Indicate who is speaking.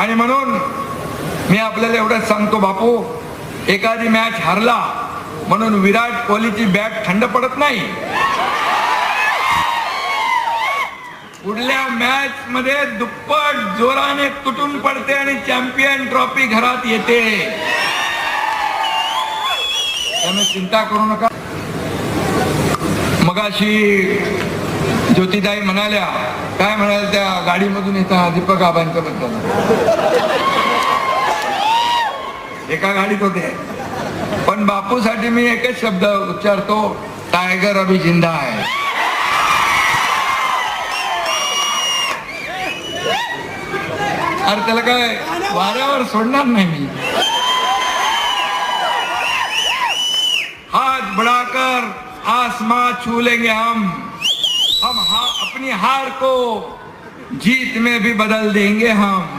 Speaker 1: आणि म्हणून मी आपल्याला एवढंच सांगतो बापू एखादी मॅच हरला म्हणून विराट कोहलीची बॅट थंड पडत नाही. पुढल्या मॅच मध्ये दुप्पट जोराने तुटून पडते आणि चॅम्पियन ट्रॉफी घरात येते. त्यामुळे चिंता करू नका. मगाशी ज्योतिताई म्हणाल्या काय म्हणाल त्या गाडीमधून येता दीपक आबांच्या बद्दल एका गाडीत होते. पण बापूसाठी मी एकच शब्द उच्चारतो टायगर अभि जिंदा आहे. अरे त्याला काय वाऱ्यावर सोडणार नाही मी. हाथ बढ़ाकर आसमा छू लेंगे हम. हम हा, अपनी हार को जीत में भी बदल देंगे हम।